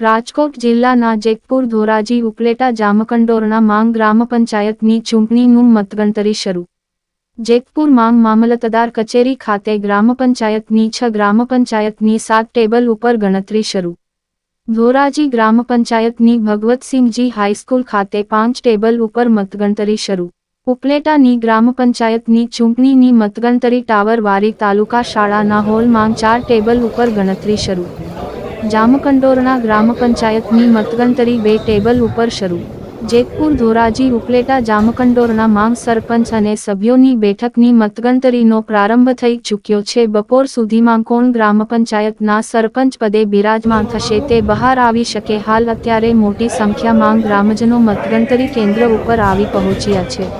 રાજકોટ જિલ્લાના જેતપુર, ધોરાજી, ઉપલેટા જામકંડોરના માંગ ગ્રામ પંચાયતની ચૂંટણીનું મતગણતરી શરૂ. જેતપુર માંગ મામલતદાર કચેરી ખાતે ગ્રામ પંચાયતની છ ગ્રામ પંચાયતની સાત ટેબલ ઉપર ગણતરી શરૂ. ધોરાજી ગ્રામ પંચાયતની ભગવતસિંહજી હાઈસ્કૂલ ખાતે પાંચ ટેબલ ઉપર મતગણતરી શરૂ. ઉપલેટાની ગ્રામ પંચાયતની ચૂંટણીની મતગણતરી ટાવર વારી તાલુકા શાળાના હોલમાં ચાર ટેબલ ઉપર ગણતરી શરૂ. જામકંડોરના ગ્રામ પંચાયતની મતગણતરી બે ટેબલ ઉપર શરૂ. જેતપુર ધોરાજી ઉપલેટા જામકંડોરના માંગ સરપંચ અને સભ્યોની બેઠકની મતગણતરીનો પ્રારંભ થઈ ચૂક્યો છે. બપોર સુધીમાં કોણ ગ્રામ પંચાયતના સરપંચ પદે બિરાજમાન થશે તે બહાર આવી શકે. હાલ અત્યારે મોટી સંખ્યામાં ગ્રામજનો મતગણતરી કેન્દ્ર ઉપર આવી પહોંચ્યા છે.